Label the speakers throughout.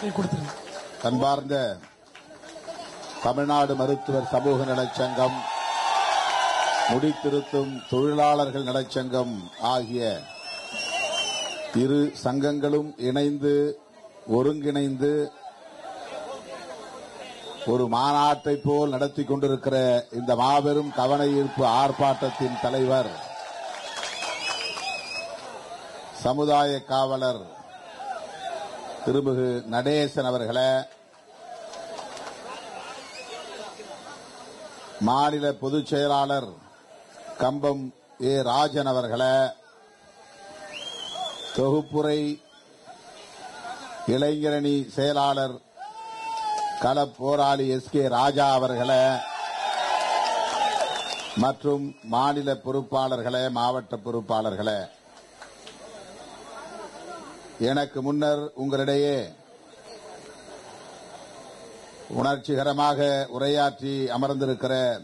Speaker 1: கொடுத்துருங்க.
Speaker 2: அன்பார்ந்த தமிழ்நாடு மருத்துவர் சமூக நலச்சங்கம் முடித்திருத்தும் தொழிலாளர்கள் நலச்சங்கம் ஆகிய இரு சங்கங்களும் இணைந்து ஒருங்கிணைந்து ஒரு மாநாட்டை போல் நடத்தி கொண்டிருக்கிற இந்த மாபெரும் கவன ஈர்ப்பு ஆர்ப்பாட்டத்தின் தலைவர் சமுதாய காவலர் திருமிகு நடேசன் அவர்களை மாநில பொதுச் செயலாளர் கம்பம் ஏ. ராஜன் அவர்களை தொகுப்புரை இளைஞரணி செயலாளர் கள போராளி எஸ். கே. ராஜா அவர்களை மற்றும் மாநில பொறுப்பாளர்களே மாவட்ட பொறுப்பாளர்களே எனக்கு முன்னர் உங்களிடையே உணர்ச்சிகரமாக உரையாற்றி அமர்ந்திருக்கிற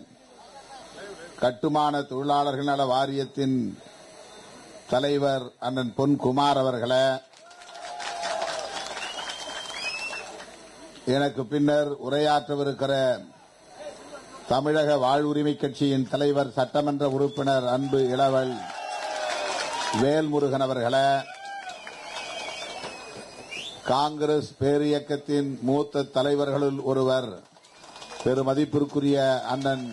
Speaker 2: கட்டுமான தொழிலாளர்கள் நல வாரியத்தின் தலைவர் அண்ணன் பொன் குமார் எனக்கு பின்னர் உரையாற்றவிருக்கிற தமிழக வாழ்வுரிமை கட்சியின் தலைவர் சட்டமன்ற உறுப்பினர் அன்பு இளவல் வேல்முருகன் அவர்களை காங்கிரஸ் பேரியக்கத்தின் மூத்த தலைவர்களுள் ஒருவர் பெருமதிப்பிற்குரிய அண்ணன்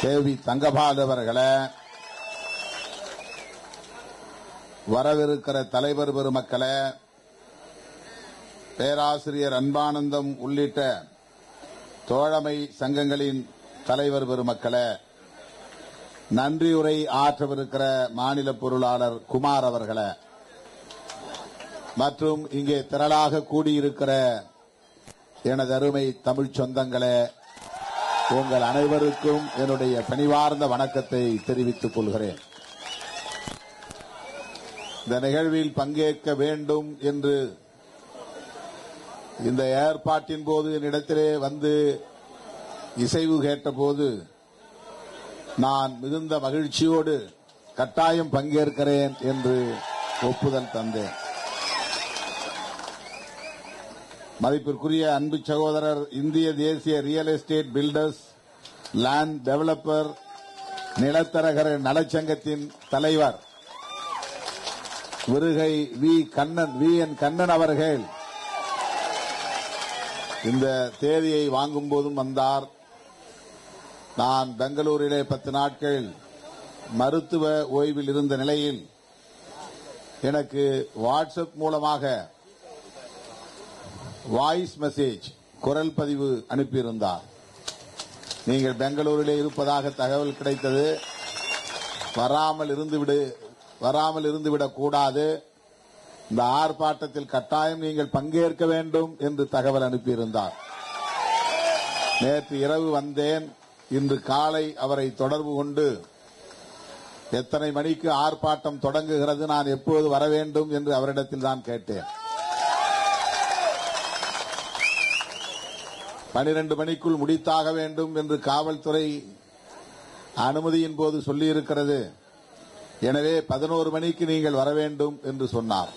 Speaker 2: தேவி தங்கபால் வரவிருக்கிற தலைவர் பெருமக்களை பேராசிரியர் அன்பானந்தம் உள்ளிட்ட தோழமை சங்கங்களின் தலைவர் பெருமக்களை நன்றியுரை ஆற்றவிருக்கிற மாநில பொருளாளர் குமார் அவர்களை. மற்றும் இங்கே திரளாக கூடியிருக்கிற எனது அருமை தமிழ் சொந்தங்களே உங்கள் அனைவருக்கும் என்னுடைய பணிவார்ந்த வணக்கத்தை தெரிவித்துக் கொள்கிறேன். இந்த நிகழ்வில் பங்கேற்க வேண்டும் என்று இந்த ஏற்பாட்டின் போது என்னிடத்திலே வந்து இசைவு கேட்டபோது நான் மிகுந்த மகிழ்ச்சியோடு கட்டாயம் பங்கேற்கிறேன் என்று ஒப்புதல் தந்தேன். மதிப்பிற்குரிய அன்பு சகோதரர் இந்திய தேசிய real estate builders land developer நிலத்தரகர் நலச்சங்கத்தின் தலைவர் Virugai V Kannan V N Kannan அவர்கள். இந்த தேதியை வாங்கும் போதும் வந்தார். நான் பெங்களூரிலே பத்து நாட்கள் மருத்துவ ஓய்வில் இருந்த நிலையில் எனக்கு வாட்ஸ்அப் மூலமாக வாய்ஸ் மெசேஜ் குரல் பதிவு அனுப்பியிருந்தார். நீங்கள் பெங்களூரிலே இருப்பதாக தகவல் கிடைத்தது. வராமல் இருந்துவிடு வராமல் இருந்துவிடக் கூடாது. இந்த ஆர்ப்பாட்டத்தில் கட்டாயம் நீங்கள் பங்கேற்க வேண்டும் என்று தகவல் அனுப்பியிருந்தார். நேற்று இரவு வந்தேன். இன்று காலை அவரை தொடர்பு கொண்டு எத்தனை மணிக்கு ஆர்ப்பாட்டம் தொடங்குகிறது? நான் எப்போது வர வேண்டும்? என்று அவரிடத்தில் தான் கேட்டேன். பனிரெண்டு மணிக்குள் முடித்தாக வேண்டும் என்று காவல்துறை அனுமதியின் போது சொல்லியிருக்கிறது. எனவே பதினோரு மணிக்கு நீங்கள் வர வேண்டும் என்று சொன்னார்.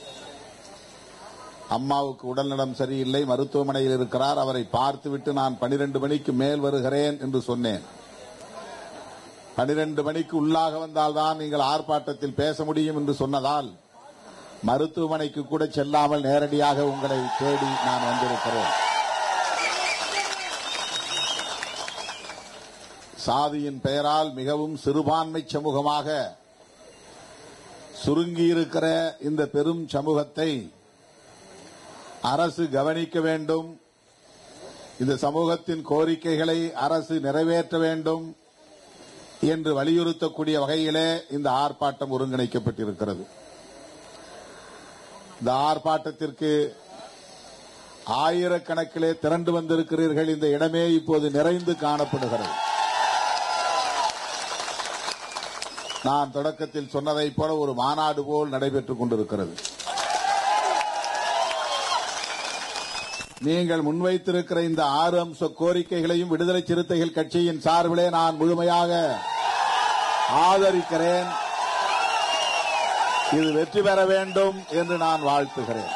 Speaker 2: அம்மாவுக்கு உடல்நலம் சரியில்லை மருத்துவமனையில் இருக்கிறார். அவரை பார்த்துவிட்டு நான் பனிரெண்டு மணிக்கு மேல் வருகிறேன் என்று சொன்னேன். பனிரெண்டு மணிக்கு உள்ளாக வந்தால்தான் நீங்கள் ஆர்ப்பாட்டத்தில் பேச முடியும் என்று சொன்னதால் மருத்துவமனைக்கு கூட செல்லாமல் நேரடியாக உங்களை தேடி நான் வந்திருக்கிறேன். சாதியின் பெயரால் மிகவும் சிறுபான்மை சமூகமாக சுருங்கியிருக்கிற இந்த பெரும் சமூகத்தை அரசு கவனிக்க வேண்டும். இந்த சமூகத்தின் கோரிக்கைகளை அரசு நிறைவேற்ற வேண்டும் என்று வலியுறுத்தக்கூடிய வகையிலே இந்த ஆர்ப்பாட்டம் ஒருங்கிணைக்கப்பட்டிருக்கிறது. இந்த ஆர்ப்பாட்டத்திற்கு ஆயிரக்கணக்கிலே திரண்டு வந்திருக்கிறீர்கள். இந்த இடமே இப்போது நிறைந்து காணப்படுகிறது. நான் தொடக்கத்தில் சொன்னதைப் போல ஒரு மாநாடு போல் நடைபெற்றுக் கொண்டிருக்கிறது. நீங்கள் முன்வைத்திருக்கிற இந்த ஆறு அம்ச கோரிக்கைகளையும் விடுதலை சிறுத்தைகள் கட்சியின் சார்பிலே நான் முழுமையாக ஆதரிக்கிறேன். இது வெற்றி பெற வேண்டும் என்று நான் வாழ்த்துகிறேன்.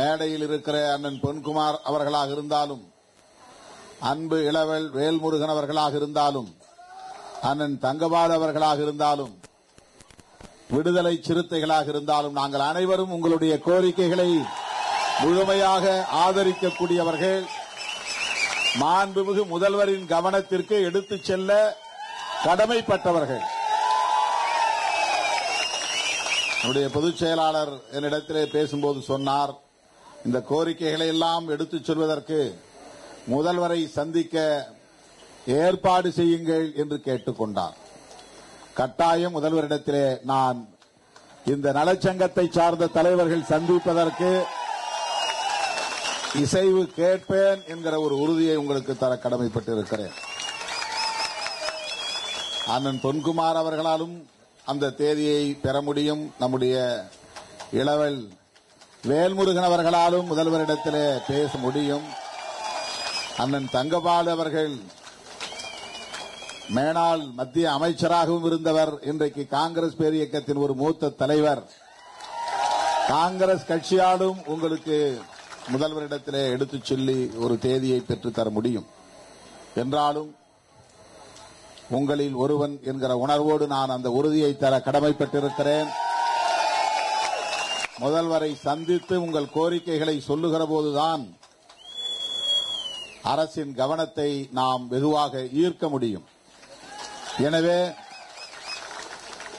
Speaker 2: மேடையில் இருக்கிற அண்ணன் பொன்குமார் அவர்களாக இருந்தாலும் அன்பு இளவல் வேல்முருகன் அவர்களாக இருந்தாலும் அண்ணன் தங்கபால் அவர்களாக இருந்தாலும் விடுதலை சிறுத்தைகளாக இருந்தாலும் நாங்கள் அனைவரும் உங்களுடைய கோரிக்கைகளை முழுமையாக ஆதரிக்கக்கூடியவர்கள். மாண்புமிகு முதல்வரின் கவனத்திற்கு எடுத்துச் செல்ல கடமைப்பட்டவர்கள். என்னுடைய பொதுச் செயலாளர் என்னிடத்திலே பேசும்போது சொன்னார் இந்த கோரிக்கைகளை எல்லாம் எடுத்துச் செல்வதற்கு முதல்வரை சந்திக்க ஏற்பாடு செய்யுங்கள் என்று கேட்டுக்கொண்டார். கட்டாயம் முதல்வரிடத்திலே நான் இந்த நலச்சங்கத்தை சார்ந்த தலைவர்கள் சந்திப்பதற்கு இசைவு கேட்பேன் என்கிற ஒரு உறுதியை உங்களுக்கு தர கடமைப்பட்டு இருக்கிறேன் அண்ணன் பொன்குமார் அவர்களாலும் அந்த தேதியை பெற முடியும். நம்முடைய இளவல் வேல்முருகன் அவர்களாலும் முதல்வரிடத்திலே பேச முடியும். அண்ணன் தங்கபால் அவர்கள் மேனாள் மத்திய அமைச்சராகவும் இருந்தவர். இன்றைக்கு காங்கிரஸ் பேரியக்கத்தின் ஒரு மூத்த தலைவர். காங்கிரஸ் கட்சியாலும் உங்களுக்கு முதல்வரிடத்திலே எடுத்துச் சொல்லி ஒரு தேதியை பெற்றுத்தர முடியும். என்றாலும் உங்களில் ஒருவன் என்கிற உணர்வோடு நான் அந்த உறுதியை தர கடமைப்பட்டிருக்கிறேன். முதல்வரை சந்தித்து உங்கள் கோரிக்கைகளை சொல்லுகிற போதுதான் அரசின் கவனத்தை நாம் வெகுவாக ஈர்க்க முடியும். எனவே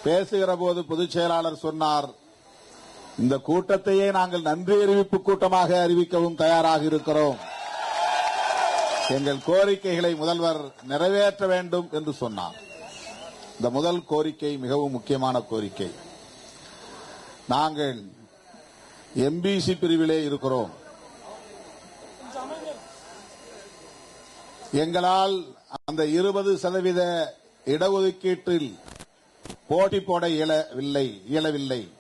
Speaker 2: பேசுகிற போது பொதுச் செயலாளர் சொன்னார் இந்த கூட்டத்தையே நாங்கள் நன்றி அறிவிப்பு கூட்டமாக அறிவிக்கவும் தயாராக இருக்கிறோம். எங்கள் கோரிக்கைகளை முதல்வர் நிறைவேற்ற வேண்டும் என்று சொன்னார். இந்த முதல் கோரிக்கை மிகவும் முக்கியமான கோரிக்கை. நாங்கள் எம்பிசி பிரிவிலே இருக்கிறோம். எங்களால் அந்த இருபது சதவீத இடஒதுக்கீட்டில் போட்டி போட இயலவில்லை இயலவில்லை.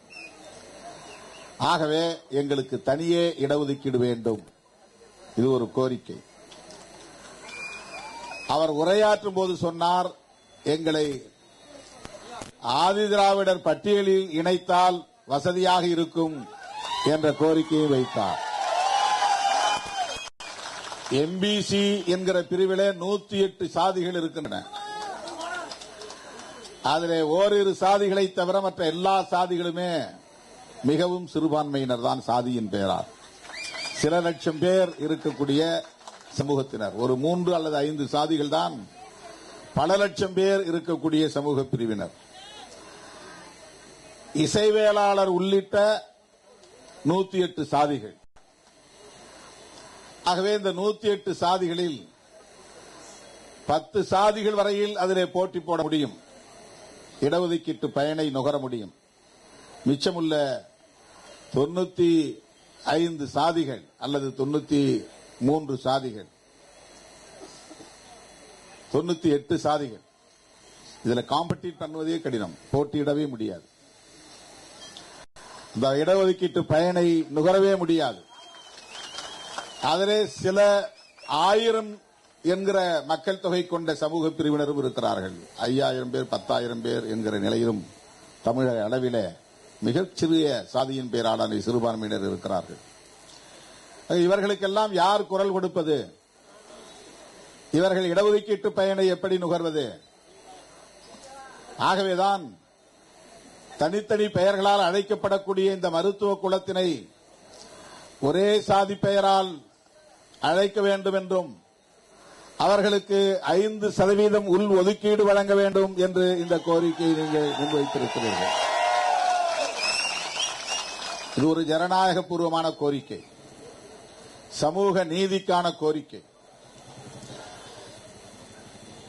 Speaker 2: ஆகவே எங்களுக்கு தனியே இடஒதுக்கீடு வேண்டும். இது ஒரு கோரிக்கை. அவர் உரையாற்றும் போது சொன்னார் எங்களை ஆதிதிராவிடர் பட்டியலில் இணைத்தால் வசதியாக இருக்கும் என்ற கோரிக்கையை வைத்தார். எம்பிசி என்கிற பிரிவிலே நூத்தி எட்டு சாதிகள் இருக்கின்றன. அதில் ஓரிரு சாதிகளை தவிர மற்ற எல்லா சாதிகளுமே மிகவும் சிறுபான்மையினர் தான் சாதியின் பெயரால் சில லட்சம் பேர் இருக்கக்கூடிய சமூகத்தினர். ஒரு மூன்று அல்லது ஐந்து சாதிகள் தான் பல லட்சம் பேர் இருக்கக்கூடிய சமூக பிரிவினர். இசைவேளாளர் உள்ளிட்ட நூத்தி எட்டு சாதிகள். ஆகவே இந்த நூத்தி எட்டு சாதிகளில் பத்து சாதிகள் வரையில் அதிலே போட்டி போட முடியும். இடஒதுக்கீட்டு பயனை நுகர முடியும். மிச்சமுள்ள தொண்ணூத்தி ஐந்து சாதிகள் அல்லது தொண்ணூத்தி மூன்று சாதிகள். தொண்ணூத்தி எட்டு சாதிகள். இதுல காம்படிட் பண்ணுவதே கடினம். போட்டியிடவே முடியாது. இந்த இடஒதுக்கீட்டு பயனை நுகரவே முடியாது. அதிலே சில ஆயிரம் என்கிற மக்கள் தொகை கொண்ட சமூக பிரிவினரும் இருக்கிறார்கள். ஐயாயிரம் பேர் பத்தாயிரம் பேர் என்கிற நிலையிலும் தமிழக அளவிலே மிகச்சிறிய சாதியின் பேராளான சிறுபான்மையினர் இருக்கிறார்கள். இவர்களுக்கெல்லாம் யார் குரல் கொடுப்பது? இவர்கள் இடஒதுக்கீட்டு பயனை எப்படி நுகர்வது? ஆகவேதான் தனித்தனி பெயர்களால் அழைக்கப்படக்கூடிய இந்த மருத்துவ குலத்தினை ஒரே சாதி பெயரால் அழைக்க வேண்டும் என்றும் அவர்களுக்கு ஐந்து சதவீதம் உள் ஒதுக்கீடு வழங்க வேண்டும் என்று இந்த கோரிக்கையை நீங்கள் முன்வைத்திருக்கிறீர்கள். இது ஒரு ஜனநாயக பூர்வமான கோரிக்கை. சமூக நீதிக்கான கோரிக்கை.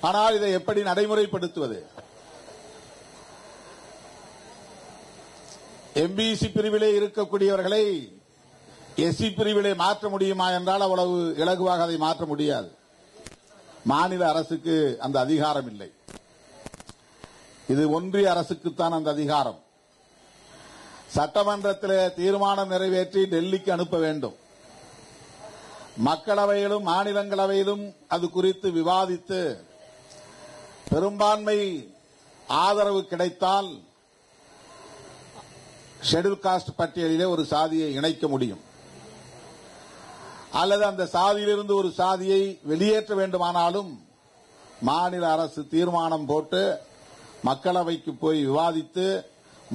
Speaker 2: ஆனால் இதை எப்படி நடைமுறைப்படுத்துவது? எம்பிசி பிரிவிலே இருக்கக்கூடியவர்களை எஸ்சி பிரிவிலே மாற்ற முடியுமா என்றால் அவ்வளவு இலகுவாக அதை மாற்ற முடியாது. மாநில அரசுக்கு அந்த அதிகாரம் இல்லை. இது ஒன்றிய அரசுக்குத்தான் அந்த அதிகாரம். சட்டமன்றத்தில் தீர்மானம் நிறைவேற்றி டெல்லிக்கு அனுப்ப வேண்டும். மக்களவையிலும் மாநிலங்களவையிலும் அது குறித்து விவாதித்து பெரும்பான்மை ஆதரவு கிடைத்தால் ஷெடியூல் காஸ்ட் பட்டியலிலே ஒரு சாதியை இணைக்க முடியும். அல்லது அந்த சாதியிலிருந்து ஒரு சாதியை வெளியேற்ற வேண்டுமானாலும் மாநில அரசு தீர்மானம் போட்டு மக்களவைக்கு போய் விவாதித்து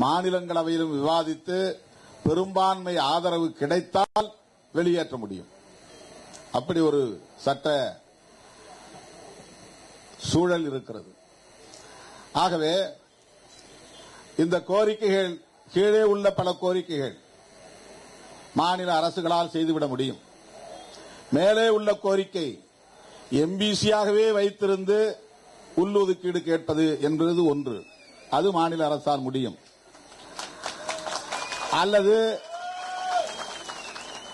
Speaker 2: மாநிலங்களவையிலும் விவாதித்து பெரும்பான்மை ஆதரவு கிடைத்தால் வெளியேற்ற முடியும். அப்படி ஒரு சட்ட சூழல் இருக்கிறது. ஆகவே இந்த கோரிக்கைகள் கீழே உள்ள பல கோரிக்கைகள் மாநில அரசுகளால் செய்துவிட முடியும். மேலே உள்ள கோரிக்கை எம்பிசியாகவே வைத்திருந்து உள்ளொதுக்கீடு கேட்பது என்பது ஒன்று. அது மாநில அரசால் முடியும். அல்லது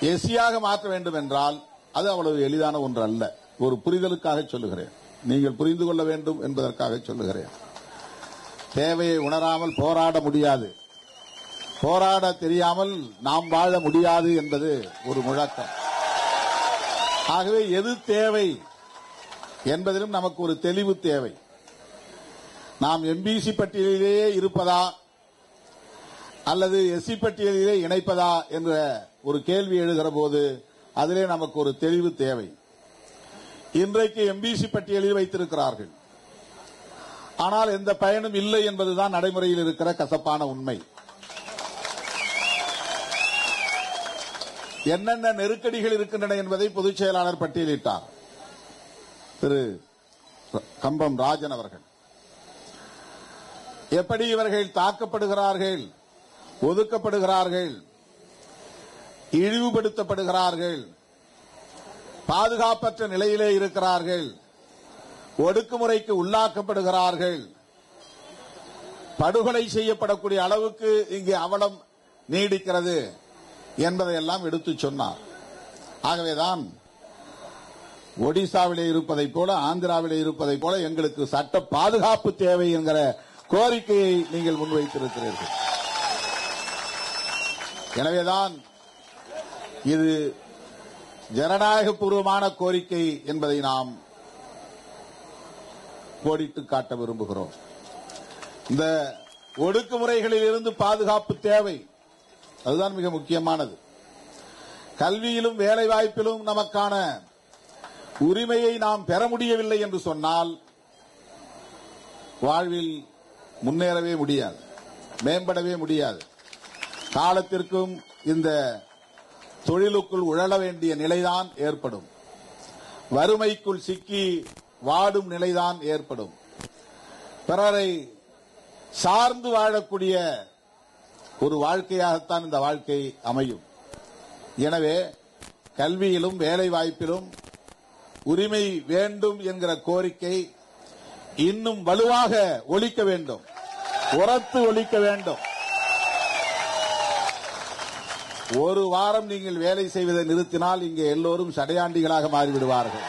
Speaker 2: எஸ்சியாக மாற்ற வேண்டும் என்றால் அது அவ்வளவு எளிதான ஒன்று அல்ல ஒரு புரிதலுக்காக சொல்லுகிறேன். நீங்கள் புரிந்து கொள்ள வேண்டும் என்பதற்காக சொல்லுகிறேன். தேவையை உணராமல் போராட முடியாது. போராட தெரியாமல் நாம் வாழ முடியாது என்பது ஒரு முழக்கம். ஆகவே எது தேவை என்பதிலும் நமக்கு ஒரு தெளிவு தேவை. நாம் எம்பிசி பட்டியலிலேயே இருப்பதா? அல்லது எஸ்சி பட்டியலிலே இணைப்பதா? என்ற ஒரு கேள்வி எழுகிற போது அதிலே நமக்கு ஒரு தெளிவு தேவை. இன்றைக்கு எம்பிசி பட்டியலில் வைத்திருக்கிறார்கள். ஆனால் எந்த பயனும் இல்லை என்பதுதான் நடைமுறையில் இருக்கிற கசப்பான உண்மை. என்னென்ன நெருக்கடிகள் இருக்கின்றன என்பதை பொதுச் செயலாளர் பட்டியலிட்டார். திரு கம்பம் ராஜன் அவர்கள். எப்படி இவர்கள் தாக்கப்படுகிறார்கள் ஒதுக்கப்படுகிறார்கள் இழிவுபடுத்தப்படுகிறார்கள் பாதுகாப்பற்ற நிலையிலே இருக்கிறார்கள் ஒடுக்குமுறைக்கு உள்ளாக்கப்படுகிறார்கள் படுகொலை செய்யப்படக்கூடிய அளவுக்கு இங்கே அவலம் நீடிக்கிறது. என்பதையெல்லாம் எடுத்துச் சொன்னார். ஆகவேதான் ஒடிசாவிலே இருப்பதை போல ஆந்திராவிலே இருப்பதை போல எங்களுக்கு சட்ட பாதுகாப்பு தேவை என்கிற கோரிக்கையை நீங்கள் முன்வைத்திருக்கிறீர்கள். எனவேதான் இது ஜனநாயகபூர்வமான கோரிக்கை என்பதை நாம் கோடிட்டு காட்ட விரும்புகிறோம். இந்த ஒடுக்குமுறைகளில் இருந்து பாதுகாப்பு தேவை. அதுதான் மிக முக்கியமானது. கல்வியிலும் வேலை வாய்ப்பிலும் நமக்கான உரிமையை நாம் பெற முடியவில்லை என்று சொன்னால் வாழ்வில் முன்னேறவே முடியாது மேம்படவே முடியாது. காலத்திற்கும் இந்த தொழிலுக்குள் உழல வேண்டிய நிலைதான் ஏற்படும். வறுமைக்குள் சிக்கி வாடும் நிலைதான் ஏற்படும். பிறரை சார்ந்து வாழக்கூடிய ஒரு வாழ்க்கையாகத்தான் இந்த வாழ்க்கை அமையும். எனவே கல்வியிலும் வேலை வாய்ப்பிலும் உரிமை வேண்டும் என்கிற கோரிக்கை இன்னும் வலுவாக ஒழிக்க வேண்டும். உரத்து ஒழிக்க வேண்டும். ஒரு வாரம் நீங்கள் வேலை செய்வதை நிறுத்தினால் இங்கே எல்லோரும் சடையாண்டிகளாக மாறிவிடுவார்கள்.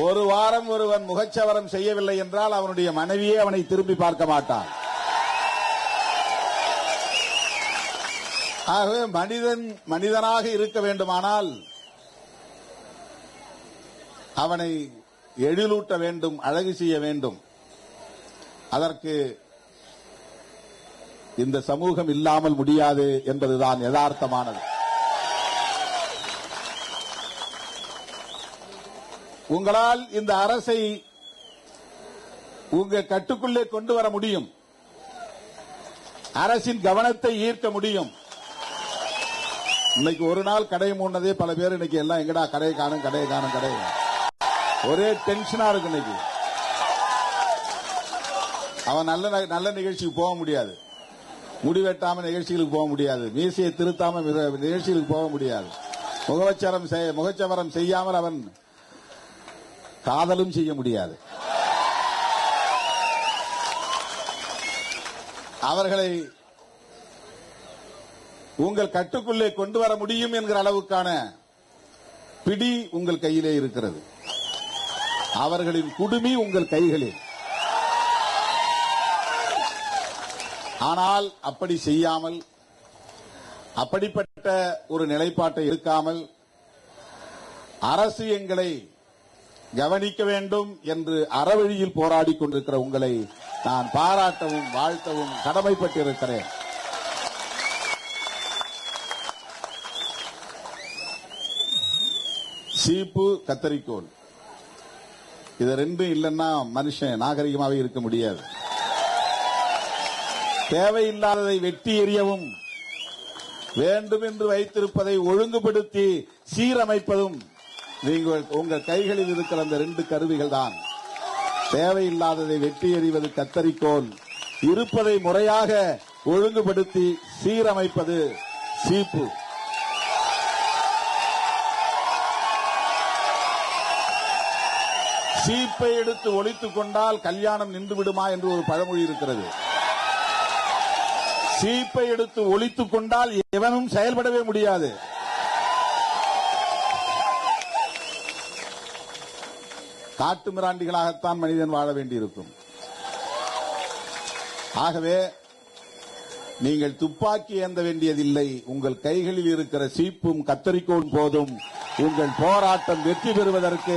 Speaker 2: ஒரு வாரம் ஒருவன் முகச்சவரம் செய்யவில்லை என்றால் அவனுடைய மனைவியே அவனை திரும்பி பார்க்க மாட்டான். ஆகவே மனிதன் மனிதனாக இருக்க வேண்டுமானால் அவனை எழிலூட்ட வேண்டும் அழகு செய்ய வேண்டும். அதற்கு இந்த சமூகம் இல்லாமல் முடியாது என்பதுதான் யதார்த்தமானது. உங்களால் இந்த அரசை உங்க கட்டுக்குள்ளே கொண்டு வர முடியும். அரசின் கவனத்தை ஈர்க்க முடியும். இன்னைக்கு ஒரு நாள் கடையை மூடினதே பல பேர் இன்னைக்கு எல்லாம் எங்கடா கடையை காணும் கடையை காணும் கடையை ஒரே டென்ஷனா இருக்கு இன்னைக்கு. அவன் நல்ல நல்ல நிகழ்ச்சிக்கு போக முடியாது. முடிவெட்டாம நிகழ்ச்சிகளுக்கு போக முடியாது. மீசையை திருத்தாம நிகழ்ச்சிகளுக்கு போக முடியாது. முகவச்சரம் முகச்சவரம் செய்யாமல் அவன் காதலும் செய்ய முடியாது. அவர்களை உங்கள் கட்டுக்குள்ளே கொண்டு வர முடியும் என்கிற அளவுக்கான பிடி உங்கள் கையிலே இருக்கிறது. அவர்களின் குடுமி உங்கள் கைகளில். ஆனால் அப்படி செய்யாமல் அப்படிப்பட்ட ஒரு நிலைப்பாட்டை இருக்காமல் அரசு எங்களை கவனிக்க வேண்டும் என்று அறவழியில் போராடி கொண்டிருக்கிற உங்களை நான் பாராட்டவும் வாழ்த்தவும் கடமைப்பட்டிருக்கிறேன். சீப்பு கத்தரிக்கோள் இது ரெண்டும் இல்லைன்னா மனுஷன் நாகரிகமாக இருக்க முடியாது. தேவையில்லாததை வெட்டி எறியவும் வேண்டும் என்று வைத்திருப்பதை ஒழுங்குபடுத்தி சீரமைப்பதும் நீங்கள் உங்கள் கைகளில் இருக்கிற அந்த ரெண்டு கருவிகள் தான் தேவையில்லாததை வெட்டி எறிவது கத்தரிக்கோல். இருப்பதை முறையாக ஒழுங்குபடுத்தி சீரமைப்பது சீப்பு. சீப்பை எடுத்து ஒழித்துக் கொண்டால் கல்யாணம் நின்று விடுமா என்று ஒரு பழமொழி இருக்கிறது. சீப்பை எடுத்து ஒழித்துக் கொண்டால் எவனும் செயல்படவே முடியாது. காட்டு மிராண்டிகளாகத்தான் மனிதன் வாழ வேண்டியிருக்கும். ஆகவே நீங்கள் துப்பாக்கி ஏந்த வேண்டியதில்லை. உங்கள் கைகளில் இருக்கிற சீப்பும் கத்தரிக்கோன் போதும். உங்கள் போராட்டம் வெற்றி பெறுவதற்கு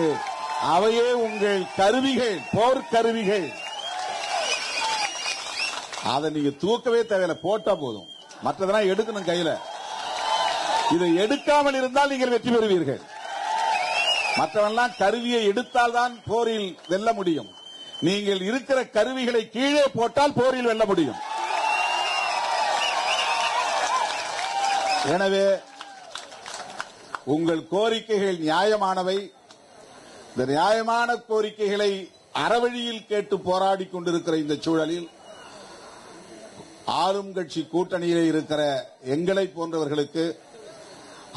Speaker 2: அவையே உங்கள் கருவிகள் போர்க்கருவிகள் அதை நீங்க தூக்கவே தேவையில்லை போட்டா போதும். மற்றதெல்லாம் எடுக்கணும் கையில. இதை எடுக்காமல் இருந்தால் நீங்கள் வெற்றி பெறுவீர்கள். மற்றவெல்லாம் கருவியை எடுத்தால் தான் போரில் வெல்ல முடியும். நீங்கள் இருக்கிற கருவிகளை கீழே போட்டால் போரில் வெல்ல முடியும். எனவே உங்கள் கோரிக்கைகள் நியாயமானவை. இந்த நியாயமான கோரிக்கைகளை அறவழியில் கேட்டு போராடி கொண்டிருக்கிற இந்த சூழலில் ஆளும் கட்சி கூட்டணியில் இருக்கிற எங்களை போன்றவர்களுக்கு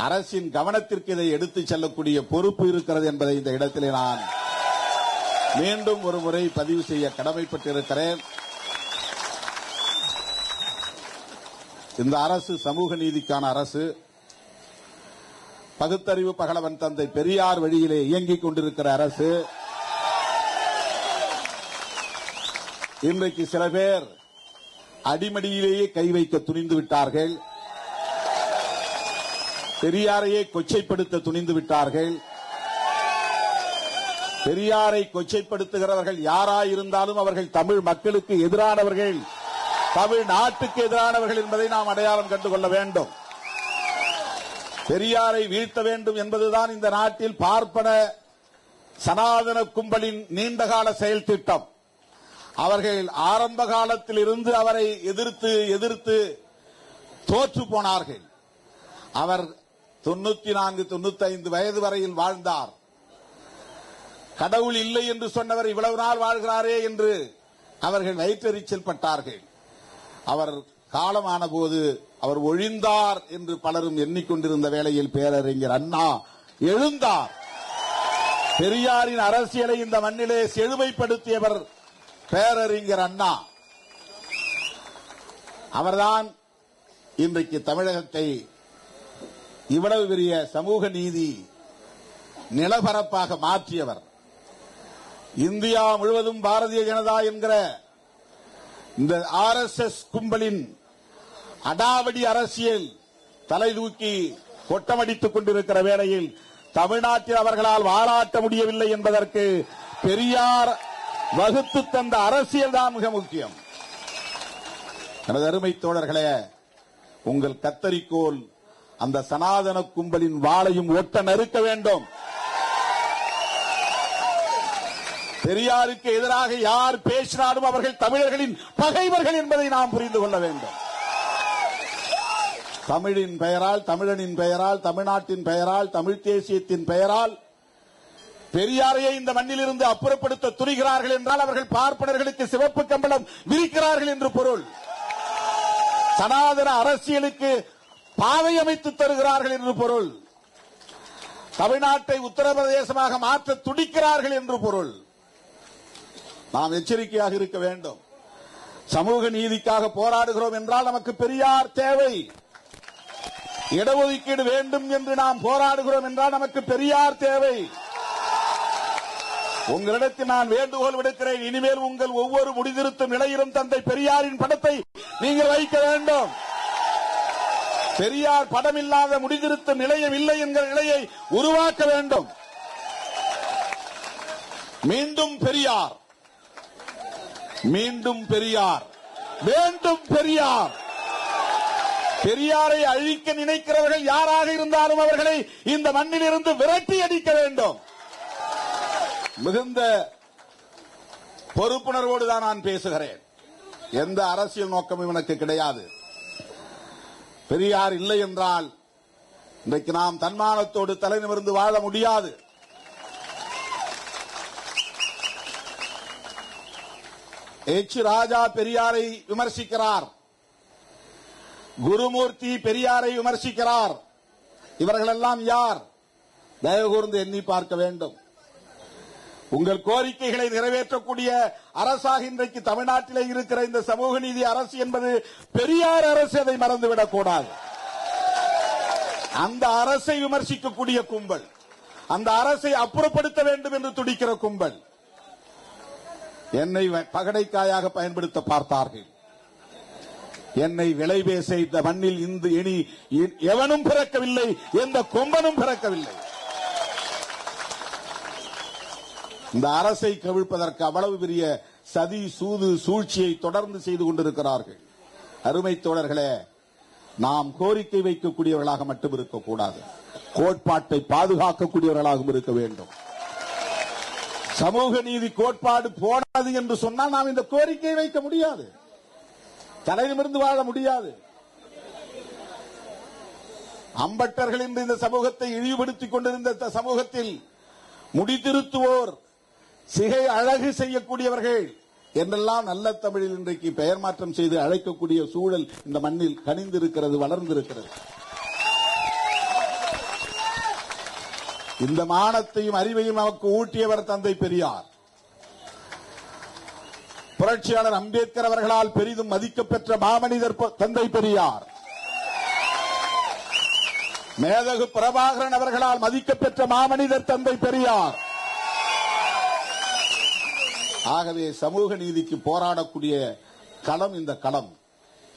Speaker 2: அரசின் கவனத்திற்கு இதை எடுத்துச் செல்லக்கூடிய பொறுப்பு இருக்கிறது என்பதை இந்த இடத்திலே நான் மீண்டும் ஒரு முறை பதிவு செய்ய கடமைப்பட்டிருக்கிறேன். இந்த அரசு சமூக நீதிக்கான அரசு. பகுத்தறிவு பகலவன் தந்தை பெரியார் வழியிலே இயங்கிக் கொண்டிருக்கிற அரசு. இன்றைக்கு சில பேர் அடிமடியிலேயே கை வைக்க துணிந்து விட்டார்கள். பெரியாரையே கொச்சைப்படுத்த துணிந்து விட்டார்கள். பெரியாரை கொச்சைப்படுத்துகிறவர்கள் யாராயிருந்தாலும் அவர்கள் தமிழ் மக்களுக்கு எதிரானவர்கள். தமிழ் நாட்டுக்கு எதிரானவர்கள் என்பதை நாம் அடையாளம் கண்டுகொள்ள வேண்டும். பெரியாரை வீழ்த்த வேண்டும் என்பதுதான் இந்த நாட்டில் பார்ப்பன சனாதன கும்பலின் நீண்டகால செயல் திட்டம். அவர்கள் ஆரம்ப காலத்தில் இருந்து அவரை எதிர்த்து எதிர்த்து தோற்று போனார்கள். அவர் தொண்ணூத்தி நான்கு தொண்ணூத்தி ஐந்து வயது வரையில் வாழ்ந்தார். கடவுள் இல்லை என்று சொன்னவர் இவ்வளவு நாள் வாழ்கிறாரே என்று அவர்கள் வயிற்றெரிச்சல் பட்டார்கள். அவர் காலமான போது அவர் ஒழிந்தார் என்று பலரும் எண்ணிக்கொண்டிருந்த வேளையில் பேரறிஞர் அண்ணா எழுந்தார். பெரியாரின் அரசியலை இந்த மண்ணிலே செழுமைப்படுத்தியவர் பேரறிஞர் அண்ணா. அவர்தான் இன்றைக்கு தமிழகத்தை இவ்வளவு பெரிய சமூக நீதி நிலப்பரப்பாக மாற்றியவர். இந்தியா முழுவதும் பாரதிய ஜனதா என்கிற இந்த ஆர் எஸ் எஸ் கும்பலின் அடாவடி அரசியல் தலை தூக்கி கொட்டமடித்துக் கொண்டிருக்கிற வேளையில் தமிழ்நாட்டில் அவர்களால் வாராட்ட முடியவில்லை என்பதற்கு பெரியார் வகுத்து தந்த அரசியல் தான் மிக முக்கியம். எனது அருமை தோழர்களே உங்கள் கத்தரிக்கோல் அந்த சனாதன கும்பலின் வாளையும் ஒட்ட நறுக்க வேண்டும். பெரியாருக்கு எதிராக யார் பேசினாலும் அவர்கள் தமிழர்களின் பகைவர்கள் என்பதை நாம் புரிந்து கொள்ள வேண்டும். தமிழின் பெயரால் தமிழனின் பெயரால் தமிழ்நாட்டின் பெயரால் தமிழ் தேசியத்தின் பெயரால் பெரியாரையே இந்த மண்ணிலிருந்து அப்புறப்படுத்த துணிகிறார்கள் என்றால் அவர்கள் பார்ப்பனர்களுக்கு சிவப்பு கம்பளம் விரிக்கிறார்கள் என்று பொருள். சனாதன அரசியலுக்கு பாதை அமைத்து தருகிறார்கள் என்று பொருள். தமிழ்நாட்டை உத்தரப்பிரதேசமாக மாற்ற துடிக்கிறார்கள் என்று பொருள். நாம் எச்சரிக்கையாக இருக்க வேண்டும். சமூக நீதிக்காக போராடுகிறோம் என்றால் நமக்கு பெரியார் தேவை. இடஒதுக்கீடு வேண்டும் என்று நாம் போராடுகிறோம் என்றால் நமக்கு பெரியார் தேவை. உங்களிடத்தில் நான் வேண்டுகோள் விடுக்கிறேன். இனிமேல் உங்கள் ஒவ்வொரு முடிதிருத்தும் நிலையிலும் தந்தை பெரியாரின் படத்தை நீங்கள் வைக்க வேண்டும். பெரியார் படம் இல்லாத முடிதிருத்தும் நிலையம் இல்லை என்கிற நிலையை உருவாக்க வேண்டும். மீண்டும் பெரியார். மீண்டும் பெரியார். வேண்டும் பெரியார். பெரியாரை அழிக்க நினைக்கிறவர்கள் யாராக இருந்தாலும் அவர்களை இந்த மண்ணில் இருந்து விரட்டி அடிக்க வேண்டும். மிகுந்த பொறுப்புணர்வோடு தான் நான் பேசுகிறேன். எந்த அரசியல் நோக்கமும் எனக்கு கிடையாது. பெரியார் இல்லை என்றால் இன்றைக்கு நாம் தன்மானத்தோடு தலை நிமிர்ந்து வாழ முடியாது. எச் ராஜா பெரியாரை விமர்சிக்கிறார். குருமூர்த்தி பெரியாரை விமர்சிக்கிறார். இவர்களெல்லாம் யார்? தயவு கூர்ந்து எண்ணி பார்க்க வேண்டும். உங்கள் கோரிக்கைகளை நிறைவேற்றக்கூடிய அரசாக இன்றைக்கு தமிழ்நாட்டிலே இருக்கிற இந்த சமூக நீதி அரசு என்பது பெரியார் அரசு அதை மறந்துவிடக் கூடாது. அந்த அரசை விமர்சிக்கக்கூடிய கும்பல் அந்த அரசை அப்புறப்படுத்த வேண்டும் என்று துடிக்கிற கும்பல் என்னை வ- பகடைக்காயாக பயன்படுத்த பார்த்தார்கள். என்னை விலை பேச இந்த மண்ணில் இந்து இனி எவனும் பிறக்கவில்லை எந்த கொம்பனும் பிறக்கவில்லை. இந்த அரசை கவிழ்ப்பதற்கு அவ்வளவு பெரிய சதி சூது சூழ்ச்சியை தொடர்ந்து செய்து கொண்டிருக்கிறார்கள். அருமை தோழர்களே நாம் கோரிக்கை வைக்கக்கூடியவர்களாக மட்டும் இருக்கக்கூடாது. கோட்பாட்டை பாதுகாக்கக்கூடியவர்களாகவும் இருக்க வேண்டும். சமூக நீதி கோட்பாடு போடாது என்று சொன்னால் நாம் இந்த கோரிக்கையை வைக்க முடியாது. தலையிலிருந்து வாழ முடியாது. அம்பட்டர்கள் என்று இந்த சமூகத்தை இழிவுபடுத்திக் கொண்டிருந்த இந்த சமூகத்தில் முடித்திருத்துவோர் சிகை அழகு செய்யக்கூடியவர்கள் என்றெல்லாம் நல்ல தமிழில் இன்றைக்கு பெயர் மாற்றம் செய்து அழைக்கக்கூடிய சூழல் இந்த மண்ணில் கனிந்திருக்கிறது வளர்ந்திருக்கிறது. இந்த மானத்தையும் அறிவையும் நமக்கு ஊட்டியவர் தந்தை பெரியார். புரட்சியாளர் அம்பேத்கர் அவர்களால் பெரிதும் மதிக்கப்பெற்ற மாமனிதர் தந்தை பெரியார். மேதகு பிரபாகரன் அவர்களால் மதிக்கப்பெற்ற மாமனிதர் தந்தை பெரியார். ஆகவே சமூக நீதிக்கு போராடக்கூடிய களம் இந்த களம்.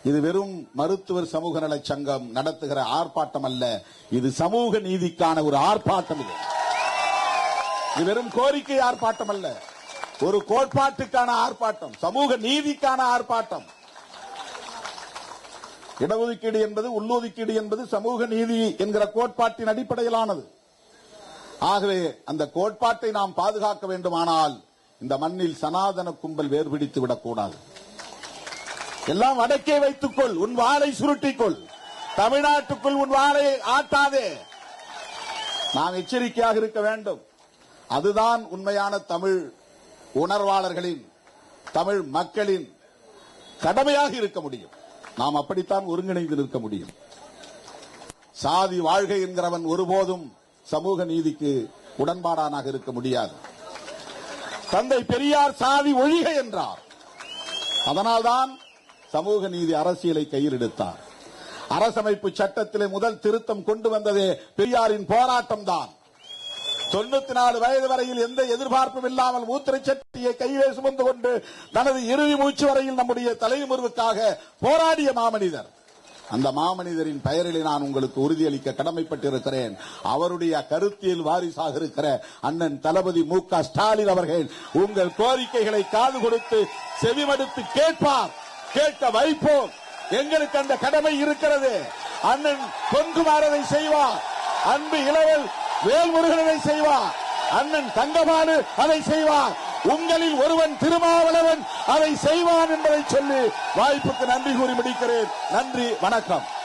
Speaker 2: இது வெறும் மருத்துவர் சமூக நல சங்கம் நடத்துகிற ஆர்ப்பாட்டம் அல்ல. இது சமூக நீதிக்கான ஒரு ஆர்ப்பாட்டம் இது. இது வெறும் கோரிக்கை ஆர்ப்பாட்டம் அல்ல. ஒரு கோட்பாட்டுக்கான ஆர்ப்பாட்டம் சமூக நீதிக்கான ஆர்ப்பாட்டம். இடஒதுக்கீடு என்பது உள்ளொதுக்கீடு என்பது சமூக நீதி என்கிற கோட்பாட்டின் அடிப்படையிலானது. ஆகவே அந்த கோட்பாட்டை நாம் பாதுகாக்க வேண்டுமானால் இந்த மண்ணில் சனாதன கும்பல் வேர்பிடித்து விடக்கூடாது. எல்லாம் வடக்கே வைத்துக்கொள் உன் வாளை சுருட்டிக்கொள். தமிழ்நாட்டுக்குள் உன் வாளை ஆட்டாதே. நாம் எச்சரிக்கையாக இருக்க வேண்டும். அதுதான் உண்மையான தமிழ் உணர்வாளர்களின் தமிழ் மக்களின் கடமையாக இருக்க முடியும். நாம் அப்படித்தான் ஒருங்கிணைந்து நிற்க முடியும். சாதி வாழ்கை என்கிறவன் ஒருபோதும் சமூக நீதிக்கு உடன்பாடானாக இருக்க முடியாது. தந்தை பெரியார் சாதி ஒழிக என்றார். அதனால்தான் சமூக நீதி அரசியலை கையில் எடுத்தார். அரசமைப்பு சட்டத்திலே முதல் திருத்தம் கொண்டு வந்ததே பெரியாரின் போராட்டம் தான் தொண்ணூத்தி நாலு வயது வரையில் எந்த எதிர்பார்ப்பும் இல்லாமல் மூத்திரை சட்டியை கையிலே சுமந்து கொண்டு தனது இறுதி மூச்சு வரையில் நம்முடைய தலைமுறைக்காக போராடிய மாமனிதர். அந்த மாமனிதரின் பெயரிலே நான் உங்களுக்கு உறுதியளிக்க கடமைப்பட்டிருக்கிறேன். அவருடைய கருத்தியல் வாரிசாக இருக்கிற அண்ணன் தளபதி மு க ஸ்டாலின் அவர்கள் உங்கள் கோரிக்கைகளை காது கொடுத்து செவிமடுத்து கேட்பார். கேட்க வைப்போம். எங்களுக்கு அந்த கடமை இருக்கிறது. அண்ணன் பொன்குமார் செய்வார். அன்பு இளவல் வேல்முருகனை செய்வார். அண்ணன் தங்கமானு அதை செய்வார். உங்களில் ஒருவன் திருமாவளவன் அதை செய்வான் என்பதை சொல்லி வாய்ப்புக்கு நன்றி கூறி முடிக்கிறேன். நன்றி வணக்கம்.